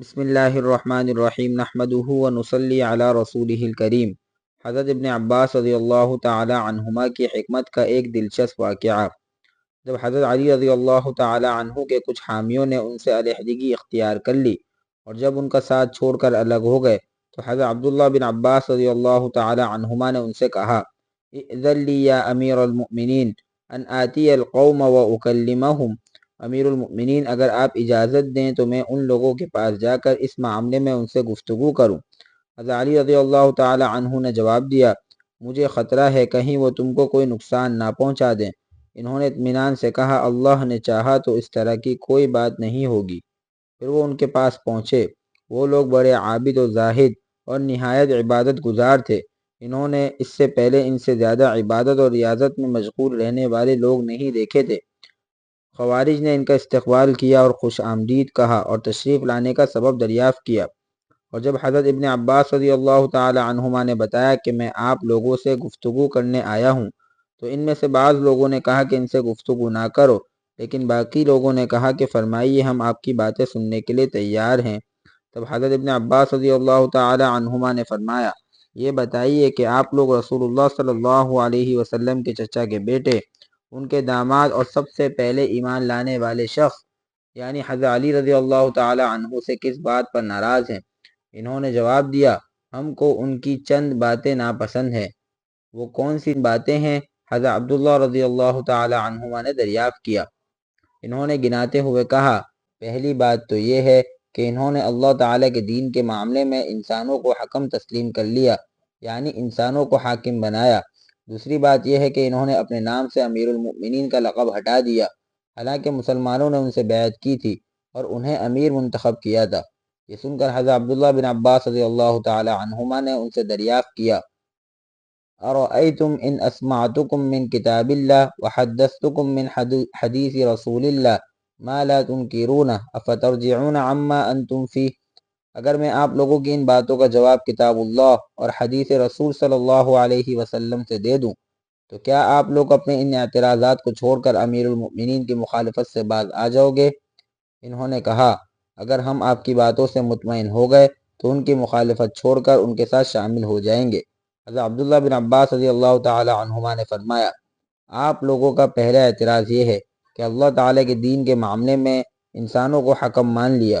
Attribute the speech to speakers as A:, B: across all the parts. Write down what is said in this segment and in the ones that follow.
A: بسم اللہ الرحمن الرحیم نحمده و نصلی علی رسوله الکریم۔ حضرت ابن عباس رضی اللہ تعالی عنہما کی حکمت کا ایک دلچسپ واقعہ۔ جب حضرت علی رضی اللہ تعالی عنہ کے کچھ حامیوں نے ان سے علیحدگی اختیار کر لی اور جب ان کا ساتھ چھوڑ کر الگ ہو گئے، تو حضرت عبداللہ بن عباس رضی اللہ تعالی عنہما نے ان سے کہا اِذَن لی یا امیر المؤمنین، ان آتی القوم و اکلمہم امیر المؤمنین، اگر آپ اجازت دیں تو میں ان لوگوں کے پاس جا کر اس معاملے میں ان سے گفتگو کروں۔ علی رضی اللہ تعالی عنہ نے جواب دیا، مجھے خطرہ ہے کہیں وہ تم کو کوئی نقصان نہ پہنچا دیں۔ انہوں نے اطمینان سے کہا، اللہ نے چاہا تو اس طرح کی کوئی بات نہیں ہوگی۔ پھر وہ ان کے پاس پہنچے۔ وہ لوگ بڑے عابد و زاہد اور نہایت عبادت گزار تھے۔ انہوں نے اس سے پہلے ان سے زیادہ عبادت اور ریاضت میں مشغول رہنے والے لوگ نہیں دیکھے تھے۔ خوارج نے ان کا استقبال کیا اور خوش آمدید کہا اور تشریف لانے کا سبب دریافت کیا۔ اور جب حضرت ابن عباس رضی اللہ تعالی عنہما نے بتایا کہ میں آپ لوگوں سے گفتگو کرنے آیا ہوں، تو ان میں سے بعض لوگوں نے کہا کہ ان سے گفتگو نہ کرو، لیکن باقی لوگوں نے کہا کہ فرمائیے ہم آپ کی باتیں سننے کے لیے تیار ہیں۔ تب حضرت ابن عباس رضی اللہ تعالی عنہما نے فرمایا، یہ بتائیے کہ آپ لوگ رسول اللہ صلی اللہ علیہ وسلم کے چچا کے بیٹے ان کے داماد اور سب سے پہلے ایمان لانے والے شخص یعنی حضرت علی رضی اللہ تعالی عنہ سے کس بات پر ناراض ہیں؟ انہوں نے جواب دیا، ہم کو ان کی چند باتیں ناپسند ہیں۔ وہ کون سی باتیں ہیں؟ حضرت عبداللہ رضی اللہ تعالی عنہما نے دریافت کیا۔ انہوں نے گناتے ہوئے کہا، پہلی بات تو یہ ہے کہ انہوں نے اللہ تعالی کے دین کے معاملے میں انسانوں کو حکم تسلیم کر لیا یعنی انسانوں کو حاکم بنایا۔ دوسری بات یہ ہے کہ انہوں نے اپنے نام سے امیر المؤمنین کا لقب ہٹا دیا، حالانکہ مسلمانوں نے ان سے بیعت کی تھی اور انہیں امیر منتخب کیا تھا۔ یہ سن کر حضرت عبداللہ بن عباس رضی اللہ تعالی عنہما نے ان سے دریافت کیا۔ ارأیتم ان اسمعتکم من کتاب اللہ وحدثتکم من حدیث رسول اللہ ما لا تنکرون، افترجعون عما انتم فیہ؟ اگر میں آپ لوگوں کی ان باتوں کا جواب کتاب اللہ اور حدیث رسول صلی اللہ علیہ وسلم سے دے دوں، تو کیا آپ لوگ اپنے ان اعتراضات کو چھوڑ کر امیر المؤمنین کی مخالفت سے باز آ جاؤ گے؟ انہوں نے کہا، اگر ہم آپ کی باتوں سے مطمئن ہو گئے تو ان کی مخالفت چھوڑ کر ان کے ساتھ شامل ہو جائیں گے۔ حضرت عبداللہ بن عباس رضی اللہ تعالی عنہما نے فرمایا، آپ لوگوں کا پہلا اعتراض یہ ہے کہ اللہ تعالی کے دین کے معاملے میں انسانوں کو حکم مان لیا۔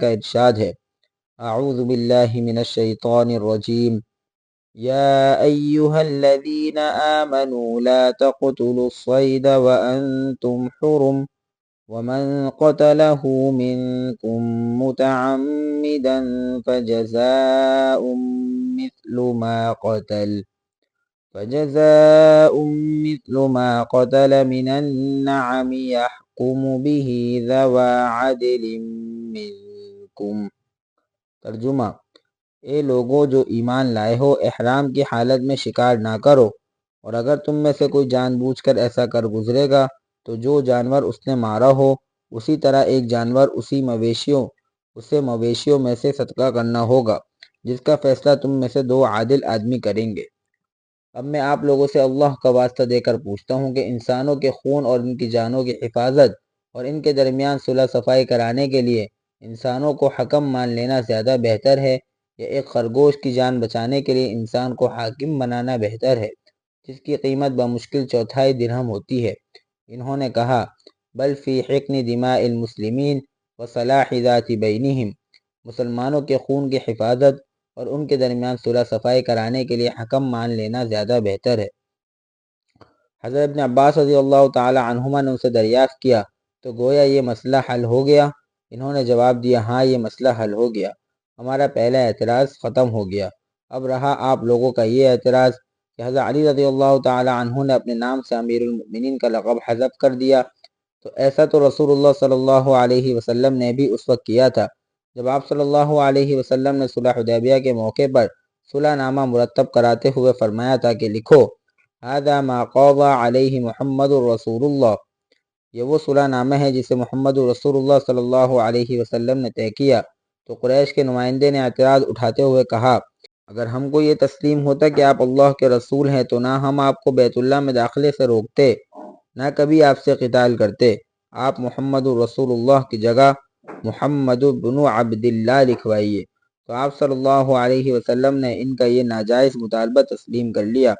A: کا ارشاد ہے أعوذ باللہ من الشیطان الرجیم يا أيها الذين آمنوا لا تقتلوا الصيد وأنتم حرم. ومن قتله منكم متعمدا فجزاء مثل ما قتل. فجزاء مثل ما قتل من النعم يحرم به ذوى عدل منكم۔ ترجمہ اے لوگوں جو ایمان لائے ہو، احرام کی حالت میں شکار نہ کرو۔ اور اگر تم میں سے کوئی جان بوجھ کر ایسا کر گزرے گا، تو جو جانور اس نے مارا ہو، اسی طرح ایک جانور اسی مویشیوں، اسے مویشیوں میں سے صدقہ کرنا ہوگا، جس کا فیصلہ تم میں سے دو عادل آدمی کریں گے۔ اب میں آپ لوگوں سے اللہ کا واسطہ دے کر پوچھتا ہوں کہ انسانوں کے خون اور ان کی جانوں کی حفاظت اور ان کے درمیان صلح صفائی کرانے کے لیے انسانوں کو حکم مان لینا زیادہ بہتر ہے یا ایک خرگوش کی جان بچانے کے لیے انسان کو حاکم بنانا بہتر ہے، جس کی قیمت بمشکل چوتھائی درہم ہوتی ہے۔ انہوں نے کہا، بل فی حقن دماء المسلمین و صلاح ذات بینہم، مسلمانوں کے خون کی حفاظت اور ان کے درمیان صلح صفائی کرانے کے لیے حکم مان لینا زیادہ بہتر ہے۔ حضرت ابن عباس رضی اللہ تعالی عنہما نے ان سے دریافت کیا تو گویا یہ مسئلہ حل ہو گیا۔ انہوں نے جواب دیا ہاں یہ مسئلہ حل ہو گیا۔ ہمارا پہلا اعتراض ختم ہو گیا۔ اب رہا آپ لوگوں کا یہ اعتراض کہ حضرت علی رضی اللہ تعالی عنہ نے اپنے نام سے امیر المؤمنین کا لقب حذف کر دیا۔ تو ایسا تو رسول اللہ صلی اللہ علیہ وسلم نے بھی اس وقت کیا تھا۔ جب آپ صلی اللہ علیہ وسلم نے صلح حدیبیہ کے موقع پر صلح نامہ مرتب کراتے ہوئے فرمایا تھا کہ لکھو هذا ما قوض علیہ محمد الرسول اللہ. یہ وہ صلح نامہ ہے جسے محمد الرسول اللہ صلی اللہ علیہ وسلم نے طے کیا۔ تو قریش کے نمائندے نے اعتراض اٹھاتے ہوئے کہا، اگر ہم کو یہ تسلیم ہوتا کہ آپ اللہ کے رسول ہیں تو نہ ہم آپ کو بیت اللہ میں داخلے سے روکتے، نہ کبھی آپ سے قتال کرتے۔ آپ محمد الرسول اللہ کی جگہ محمد بن عبداللہ لکھوائیے تو آپ صلی اللہ علیہ وسلم نے ان کا یہ ناجائز مطالبہ تسلیم کر لیا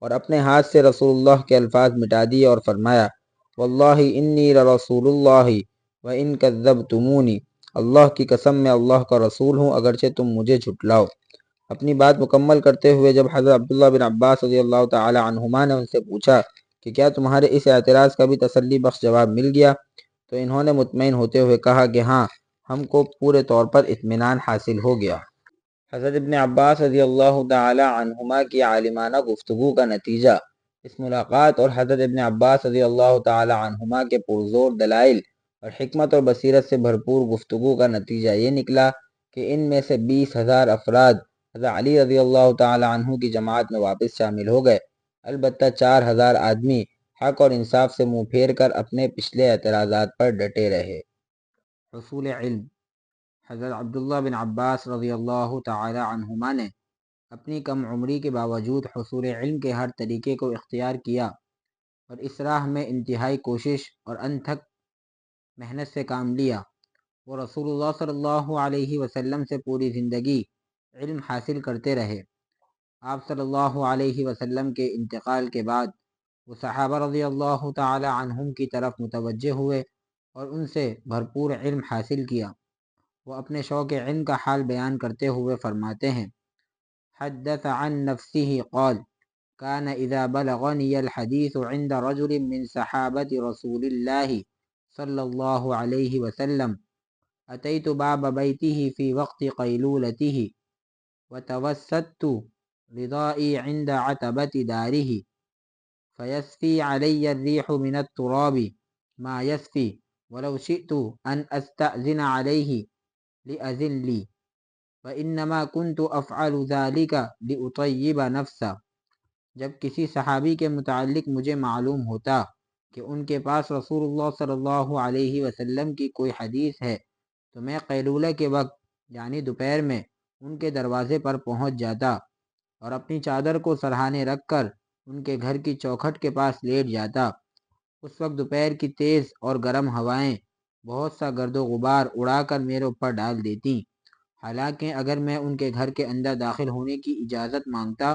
A: اور اپنے ہاتھ سے رسول اللہ کے الفاظ مٹا دیے اور فرمایا، واللہ انی رسول اللہ و ان کذبتمونی، اللہ کی قسم میں اللہ کا رسول ہوں، اگرچہ تم مجھے جھٹلاؤ۔ اپنی بات مکمل کرتے ہوئے جب حضرت عبداللہ بن عباس رضی اللہ تعالی عنہما نے ان سے پوچھا کہ کیا تمہارے اس اعتراض کا بھی تسلی بخش جواب مل گیا؟ تو انہوں نے مطمئن ہوتے ہوئے کہا کہ ہاں ہم کو پورے طور پر اطمینان حاصل ہو گیا۔ حضرت ابن عباس رضی اللہ تعالی عنہما کی عالمانہ گفتگو کا نتیجہ، اس ملاقات اور حضرت ابن عباس رضی اللہ تعالی عنہما کے پرزور دلائل اور حکمت اور بصیرت سے بھرپور گفتگو کا نتیجہ یہ نکلا کہ ان میں سے بیس ہزار افراد حضرت علی رضی اللہ تعالی عنہ کی جماعت میں واپس شامل ہو گئے۔ البتہ چار ہزار آدمی حق اور انصاف سے منہ پھیر کر اپنے پچھلے اعتراضات پر ڈٹے رہے۔ حصول علم، حضرت عبداللہ بن عباس رضی اللہ تعالی عنہما نے اپنی کم عمری کے باوجود حصول علم کے ہر طریقے کو اختیار کیا اور اس راہ میں انتہائی کوشش اور انتھک محنت سے کام لیا۔ وہ رسول اللہ صلی اللہ علیہ وسلم سے پوری زندگی علم حاصل کرتے رہے۔ آپ صلی اللہ علیہ وسلم کے انتقال کے بعد وہ صحابہ رضی اللہ تعالی عنہم کی طرف متوجہ ہوئے اور ان سے بھرپور علم حاصل کیا وہ اپنے شوق علم کا حال بیان کرتے ہوئے فرماتے ہیں حدث عن نفسه قال كان إذا بلغني الحديث عند رجل من صحابة رسول الله صلى الله عليه وسلم أتيت باب بيته في وقت قيلولته وتوسدت رضائي عند عتبة داره. فيسفي علي الريح من التراب ما يسفي ولو شئت أن أستأذن عليه لأذن لي فإنما كنت أفعل ذلك لأطيب نفسا جب کسی صحابی کے متعلق مجھے معلوم ہوتا کہ ان کے پاس رسول اللہ صلی اللہ علیہ وسلم کی کوئی حدیث ہے تو میں قیلولہ کے وقت یعنی دوپہر میں ان کے دروازے پر پہنچ جاتا اور اپنی چادر کو سرہانے رکھ کر ان کے گھر کی چوکھٹ کے پاس لیٹ جاتا۔ اس وقت دوپہر کی تیز اور گرم ہوائیں بہت سا گرد و غبار اڑا کر میرے اوپر ڈال دیتی۔ حالانکہ اگر میں ان کے گھر کے اندر داخل ہونے کی اجازت مانگتا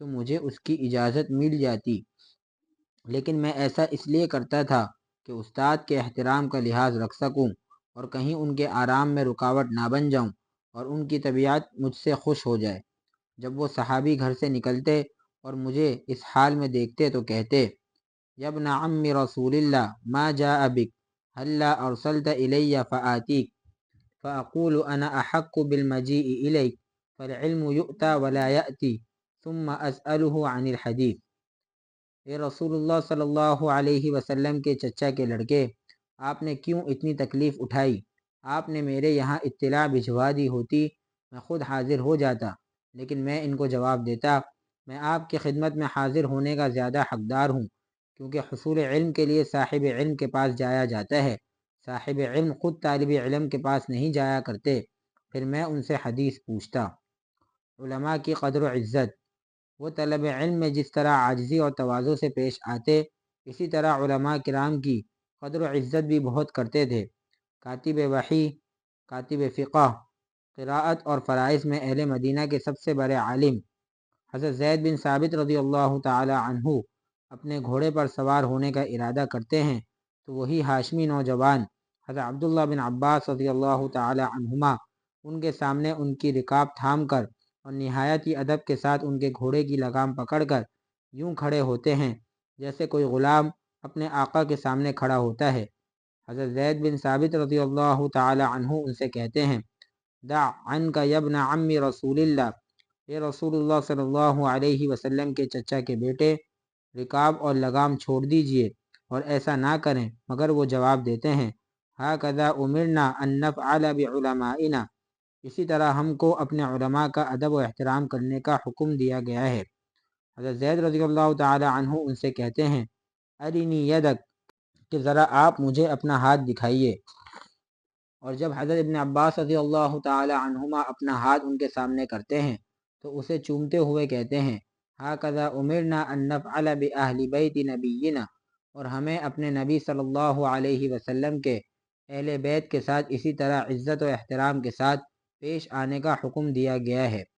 A: تو مجھے اس کی اجازت مل جاتی۔ لیکن میں ایسا اس لیے کرتا تھا کہ استاد کے احترام کا لحاظ رکھ سکوں اور کہیں ان کے آرام میں رکاوٹ نہ بن جاؤں اور ان کی طبیعت مجھ سے خوش ہو جائے۔ جب وہ صحابی گھر سے نکلتے اور مجھے اس حال میں دیکھتے تو کہتے یبن عم رسول اللہ، ما جاء بک حل ارسلت الی فآتیک، فاقول انا احق بالمجیء الیک، فالعلم یؤتا ولا یأتی، ثم اسأله عن الحدیث. اے رسول اللہ صلی اللہ علیہ وسلم کے چچا کے لڑکے، آپ نے کیوں اتنی تکلیف اٹھائی؟ آپ نے میرے یہاں اطلاع بھجوا دی ہوتی، میں خود حاضر ہو جاتا، لیکن میں ان کو جواب دیتا میں آپ کی خدمت میں حاضر ہونے کا زیادہ حقدار ہوں، کیونکہ حصول علم کے لیے صاحب علم کے پاس جایا جاتا ہے۔ صاحب علم خود طالب علم کے پاس نہیں جایا کرتے، پھر میں ان سے حدیث پوچھتا۔ علماء کی قدر و عزت۔ وہ طلب علم میں جس طرح عاجزی اور توازوں سے پیش آتے، اسی طرح علماء کرام کی قدر و عزت بھی بہت کرتے تھے۔ کاتب وحی، کاتب فقہ، قراءت اور فرائض میں اہل مدینہ کے سب سے بڑے عالم۔ حضرت زید بن ثابت رضی اللہ تعالی عنہ اپنے گھوڑے پر سوار ہونے کا ارادہ کرتے ہیں، تو وہی ہاشمی نوجوان حضرت عبداللہ بن عباس رضی اللہ تعالی عنہما ان کے سامنے ان کی رکاب تھام کر اور نہایت ہی ادب کے ساتھ ان کے گھوڑے کی لگام پکڑ کر یوں کھڑے ہوتے ہیں جیسے کوئی غلام اپنے آقا کے سامنے کھڑا ہوتا ہے۔ حضرت زید بن ثابت رضی اللہ تعالی عنہ ان سے کہتے ہیں، دع عنک یبن عم رسول اللہ یہ رسول اللہ صلی اللہ علیہ وسلم کے چچا کے بیٹے، رکاب اور لگام چھوڑ دیجیے اور ایسا نہ کریں، مگر وہ جواب دیتے ہیں ہا کذا امرنا ان نفعل بعلمائنا اسی طرح ہم کو اپنے علماء کا ادب و احترام کرنے کا حکم دیا گیا ہے۔ حضرت زید رضی اللہ تعالی عنہ ان سے کہتے ہیں ارینی یدک، کہ ذرا آپ مجھے اپنا ہاتھ دکھائیے اور جب حضرت ابن عباس رضی اللہ تعالی عنہما اپنا ہاتھ ان کے سامنے کرتے ہیں تو اسے چومتے ہوئے کہتے ہیں ہا کذا امرنا ان نفعل باہل بیت نبینا اور ہمیں اپنے نبی صلی اللہ علیہ وسلم کے اہل بیت کے ساتھ اسی طرح عزت و احترام کے ساتھ پیش آنے کا حکم دیا گیا ہے۔